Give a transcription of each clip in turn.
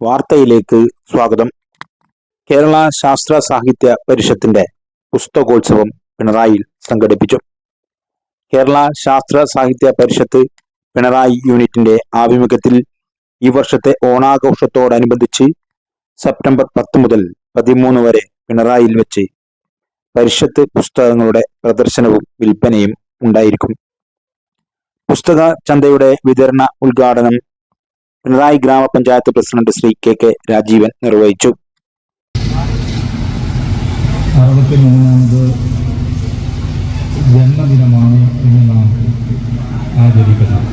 വാർത്തയിലേക്ക് സ്വാഗതം. കേരള ശാസ്ത്ര സാഹിത്യ പരിഷത്തിന്റെ പുസ്തകോത്സവം പിണറായിൽ സംഘടിപ്പിച്ചു. കേരള ശാസ്ത്ര സാഹിത്യ പരിഷത്ത് പിണറായി യൂണിറ്റിന്റെ ആഭിമുഖ്യത്തിൽ ഈ വർഷത്തെ ഓണാഘോഷത്തോടനുബന്ധിച്ച് സെപ്റ്റംബർ പത്ത് മുതൽ പതിമൂന്ന് വരെ പിണറായിൽ വെച്ച് പരിഷത്ത് പുസ്തകങ്ങളുടെ പ്രദർശനവും വിൽപ്പനയും ഉണ്ടായിരിക്കും. പുസ്തക ചന്തയുടെ വിതരണ ഉദ്ഘാടനം Pinarayi gramapanchayat president Shri K K Rajeevan നിർവഹിച്ചു. ജന്മദിനമാണ് ഇന്ന് നാം ആചരിക്കുന്നത്.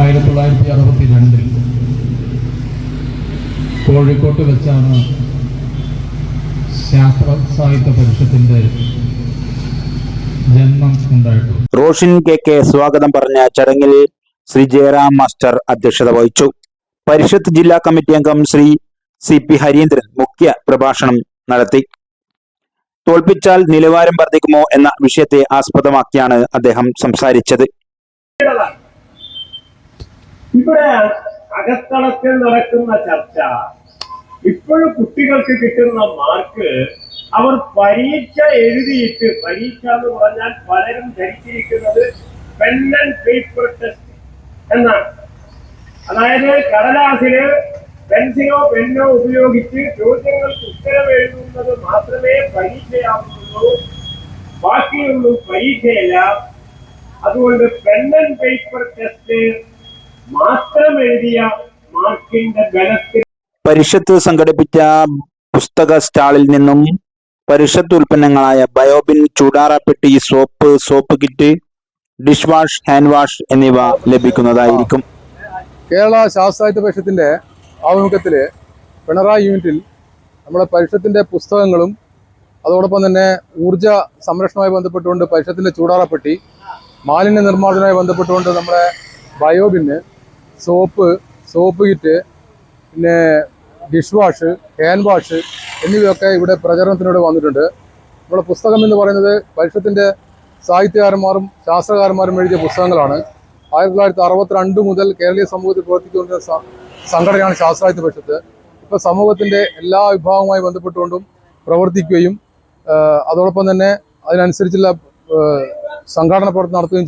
ആയിരത്തി തൊള്ളായിരത്തി അറുപത്തി രണ്ടിൽ കോഴിക്കോട്ട് വെച്ചാണ് ശാസ്ത്ര സാഹിത്യ പരിഷത്തിന്റെ ജന്മം ഉണ്ടായിട്ടുള്ളത്. റോഷിൻ കെ കെ സ്വാഗതം പറഞ്ഞ ചടങ്ങിൽ ശ്രീ ജയറാം മാസ്റ്റർ അധ്യക്ഷത വഹിച്ചു. പരിഷത്ത് ജില്ലാ കമ്മിറ്റി അംഗം ശ്രീ സി പി ഹരീന്ദ്രൻ മുഖ്യ പ്രഭാഷണം നടത്തി. തോൽപ്പിച്ചാൽ നിലവാരം വർദ്ധിക്കുമോ എന്ന വിഷയത്തെ ആസ്പദമാക്കിയാണ് അദ്ദേഹം സംസാരിച്ചത്. ഇവിടെ അകത്തളത്തിൽ നടക്കുന്ന ചർച്ച ഇപ്പോഴും കുട്ടികൾക്ക് കിട്ടുന്ന മാർക്ക് അവർ പരീക്ഷ എഴുതിയിട്ട് പരീക്ഷ എന്ന് പറഞ്ഞാൽ പലരും ധരിച്ചിരിക്കുന്നത് പെൻ ആൻഡ് പേപ്പർ ടെസ്റ്റ് എന്നാണ് അതായത് കടലാസിൽ പെൻസിലോ പെന്നോ ഉപയോഗിച്ച് ചോദ്യങ്ങൾക്ക് ഉത്തരം എഴുതുന്നത് മാത്രമേ പരീക്ഷയാവുന്നുള്ളൂ. ബാക്കിയൊന്നും പരീക്ഷയല്ല. അതുകൊണ്ട് പെൻ ആൻഡ് പേപ്പർ ടെസ്റ്റ് മാത്രം എഴുതിയ മാർക്കിന്റെ ബലത്തിൽ പരിഷത്ത് സംഘടിപ്പിച്ച പുസ്തക സ്റ്റാളിൽ നിന്നും പരിഷത്ത് ഉൽപ്പന്നങ്ങളായ biobin ചൂടാറപ്പെട്ടി soap soap kit dish wash hand wash എന്നിവ ലഭിക്കുന്നതായിരിക്കും. കേരള ശാസ്ത്രാഹിത്യ പരിഷത്തിന്റെ ആഭിമുഖ്യത്തിൽ പിണറായി യൂണിറ്റിൽ നമ്മുടെ പരിഷത്തിന്റെ പുസ്തകങ്ങളും അതോടൊപ്പം തന്നെ ഊർജ സംരക്ഷണവുമായി ബന്ധപ്പെട്ടുകൊണ്ട് പരിഷത്തിന്റെ ചൂടാറപ്പെട്ടി മാലിന്യ നിർമ്മാർജനവുമായി ബന്ധപ്പെട്ടുകൊണ്ട് നമ്മുടെ ബയോബിന് സോപ്പ് സോപ്പ് കിറ്റ് പിന്നെ ഡിഷ് വാഷ് ഹാൻഡ് വാഷ് എന്നിവയൊക്കെ ഇവിടെ പ്രചരണത്തിനോട് വന്നിട്ടുണ്ട്. നമ്മുടെ പുസ്തകം എന്ന് പറയുന്നത് പരിഷത്തിന്റെ സാഹിത്യകാരന്മാരും ശാസ്ത്രകാരന്മാരും എഴുതിയ പുസ്തകങ്ങളാണ്. ആയിരത്തി തൊള്ളായിരത്തി അറുപത്തിരണ്ട് മുതൽ കേരളീയ സമൂഹത്തിൽ പ്രവർത്തിച്ചുകൊണ്ടിരുന്ന സംഘടനയാണ് ശാസ്ത്രാഹിത്യ പരിഷത്ത്. ഇപ്പോൾ സമൂഹത്തിന്റെ എല്ലാ വിഭാഗവുമായി ബന്ധപ്പെട്ടുകൊണ്ടും പ്രവർത്തിക്കുകയും അതോടൊപ്പം തന്നെ അതിനനുസരിച്ചുള്ള സംഘാടന പ്രവർത്തനം നടത്തുകയും